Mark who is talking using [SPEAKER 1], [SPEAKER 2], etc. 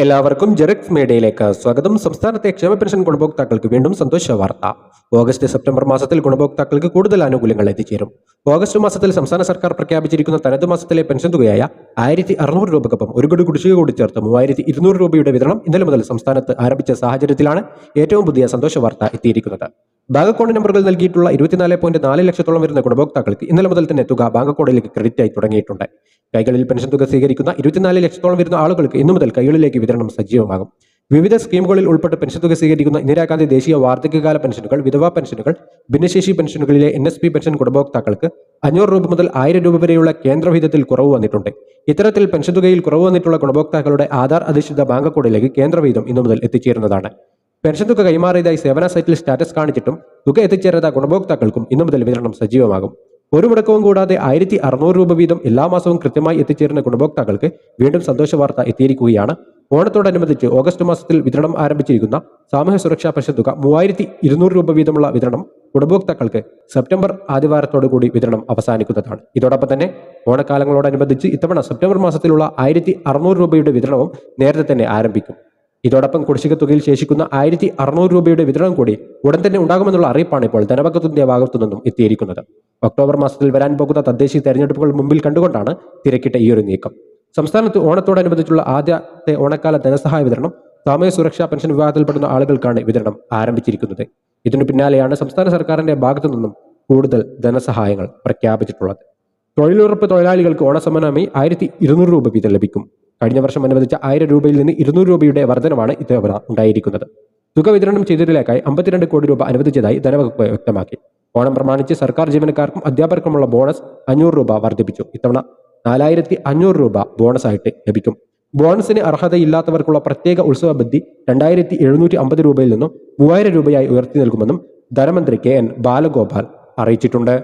[SPEAKER 1] എല്ലാവർക്കും ജെറിക്സ് മീഡിയയിലേക്ക് സ്വാഗതം. സംസ്ഥാനത്തെ ക്ഷേമ പെൻഷൻ ഗുണഭോക്താക്കൾക്ക് വീണ്ടും സന്തോഷ വാർത്ത. ഓഗസ്റ്റ് സെപ്റ്റംബർ മാസത്തിൽ ഗുണഭോക്താക്കൾക്ക് കൂടുതൽ ആനുകൂല്യങ്ങൾ എത്തിച്ചേരും. ഓഗസ്റ്റ് മാസത്തിൽ സംസ്ഥാന സർക്കാർ പ്രഖ്യാപിച്ചിരിക്കുന്ന തനത് മാസത്തിലെ പെൻഷൻ തുകയായ ആയിരത്തി അറുന്നൂറ് രൂപക്കൊപ്പം ഒരു ഗഡു കുടിശ്ശിക കൂടി ചേർത്ത് മൂവായിരത്തി ഇരുന്നൂറ് രൂപയുടെ വിതരണം ഇന്നലെ മുതൽ സംസ്ഥാനത്ത് ആരംഭിച്ച സാഹചര്യത്തിലാണ് ഏറ്റവും പുതിയ സന്തോഷ വാർത്ത എത്തിയിരിക്കുന്നത്. ബാങ്ക് അക്കൗണ്ട് നമ്പറുകൾ നൽകിയിട്ടുള്ള ഇരുപത്തിനാല് പോയിന്റ് നാല് ലക്ഷത്തോളം വരുന്ന ഗുണഭോക്താക്കൾക്ക് ഇന്നലെ മുതൽ തന്നെ തുക ബാങ്ക് അക്കൗണ്ടിലേക്ക് ക്രെഡിറ്റ് ആയി തുടങ്ങിയിട്ടുണ്ട്. കൈകളിൽ പെൻഷൻ തുക സ്വീകരിക്കുന്ന ഇരുപത്തിനാല് ലക്ഷത്തോളം വരുന്ന ആളുകൾക്ക് ഇന്നു മുതൽ കൈകളിലേക്ക് വിതരണം സജീവമാകും. വിവിധ സ്കീമുകളിൽ ഉൾപ്പെട്ട് പെൻഷൻ തുക സ്വീകരിക്കുന്ന ഇന്ദിരാഗാന്ധി ദേശീയ വാർദ്ധക്യകാല പെൻഷനുകൾ വിധവാ പെൻഷനുകൾ ഭിന്നശേഷി പെൻഷനുകളിലെ എൻ എസ് പി പെൻഷൻ ഗുണഭോക്താക്കൾക്ക് അഞ്ഞൂറ് രൂപ മുതൽ ആയിരം രൂപ വരെയുള്ള കേന്ദ്രവിധത്തിൽ കുറവ് വന്നിട്ടുണ്ട്. ഇത്തരത്തിൽ പെൻഷൻ തുകയിൽ കുറവ് വന്നിട്ടുള്ള ഗുണഭോക്താക്കളുടെ ആധാർ അധിഷ്ഠിത ബാങ്ക് അക്കൗണ്ടിലേക്ക് കേന്ദ്രവിഹിതം ഇന്നു മുതൽ എത്തിച്ചേരുന്നതാണ്. പെൻഷൻ തുക കൈമാറിയതായി സേവന സൈറ്റിൽ സ്റ്റാറ്റസ് കാണിച്ചിട്ടും തുക എത്തിച്ചേരാത്ത ഗുണഭോക്താക്കൾക്കും ഇന്നു മുതൽ വിതരണം സജീവമാകും. ഒരു മുടക്കവും കൂടാതെ ആയിരത്തി അറുന്നൂറ് രൂപ വീതം എല്ലാ മാസവും കൃത്യമായി എത്തിച്ചേരുന്ന ഗുണഭോക്താക്കൾക്ക് വീണ്ടും സന്തോഷ വാർത്ത എത്തിയിരിക്കുകയാണ്. ഓണത്തോടനുബന്ധിച്ച് ഓഗസ്റ്റ് മാസത്തിൽ വിതരണം ആരംഭിച്ചിരിക്കുന്ന സാമൂഹ്യ സുരക്ഷാ പെൻഷൻ തുക മൂവായിരത്തി ഇരുന്നൂറ് രൂപ വീതമുള്ള വിതരണം ഗുണഭോക്താക്കൾക്ക് സെപ്റ്റംബർ ആദ്യവാരത്തോടു കൂടി വിതരണം അവസാനിക്കുന്നതാണ്. ഇതോടൊപ്പം തന്നെ ഓണക്കാലങ്ങളോടനുബന്ധിച്ച് ഇത്തവണ സെപ്റ്റംബർ മാസത്തിലുള്ള ആയിരത്തി അറുന്നൂറ് രൂപയുടെ വിതരണവും നേരത്തെ തന്നെ ആരംഭിക്കും. ഇതോടൊപ്പം കുടിശ്ശിക തുകയിൽ ശേഷിക്കുന്ന ആയിരത്തി അറുന്നൂറ് രൂപയുടെ വിതരണം കൂടി ഉടൻ തന്നെ ഉണ്ടാകുമെന്നുള്ള അറിയിപ്പാണ് ഇപ്പോൾ ധനവകുപ്പിന്റെ ഭാഗത്തു നിന്നും എത്തിയിരിക്കുന്നത്. ഒക്ടോബർ മാസത്തിൽ വരാൻ പോകുന്ന തദ്ദേശീയ തെരഞ്ഞെടുപ്പുകൾ മുമ്പിൽ കണ്ടുകൊണ്ടാണ് തിരക്കിട്ട ഈ ഒരു നീക്കം. സംസ്ഥാനത്ത് ഓണത്തോടനുബന്ധിച്ചുള്ള ആദ്യത്തെ ഓണക്കാല ധനസഹായ വിതരണം സാമൂഹ്യ സുരക്ഷാ പെൻഷൻ വിഭാഗത്തിൽപ്പെടുന്ന ആളുകൾക്കാണ് വിതരണം ആരംഭിച്ചിരിക്കുന്നത്. ഇതിനു പിന്നാലെയാണ് സംസ്ഥാന സർക്കാരിന്റെ ഭാഗത്തു നിന്നും കൂടുതൽ ധനസഹായങ്ങൾ പ്രഖ്യാപിച്ചിട്ടുള്ളത്. തൊഴിലുറപ്പ് തൊഴിലാളികൾക്ക് ഓണസമ്മാനമായി ആയിരത്തി ഇരുന്നൂറ് രൂപ വീതം ലഭിക്കും. കഴിഞ്ഞ വർഷം അനുവദിച്ച ആയിരം രൂപയിൽ നിന്ന് ഇരുന്നൂറ് രൂപയുടെ വർധനമാണ് ഇത്തവണ ഉണ്ടായിരിക്കുന്നത്. തുക വിതരണം ചെയ്തതിലേക്കായി അമ്പത്തിരണ്ട് കോടി രൂപ അനുവദിച്ചതായി ധനവകുപ്പ് വ്യക്തമാക്കി. ഓണം പ്രമാണിച്ച് സർക്കാർ ജീവനക്കാർക്കും അധ്യാപകർക്കുമുള്ള ബോണസ് അഞ്ഞൂറ് രൂപ വർദ്ധിപ്പിച്ചു. ഇത്തവണ നാലായിരത്തി അഞ്ഞൂറ് രൂപ ബോണസായിട്ട് ലഭിക്കും. ബോണസിന് അർഹതയില്ലാത്തവർക്കുള്ള പ്രത്യേക ഉത്സവ ബദ്ധി രണ്ടായിരത്തി എഴുന്നൂറ്റി അമ്പത് രൂപയിൽ നിന്നും മൂവായിരം രൂപയായി ഉയർത്തി നൽകുമെന്നും ധനമന്ത്രി കെ എൻ ബാലഗോപാൽ അറിയിച്ചിട്ടുണ്ട്.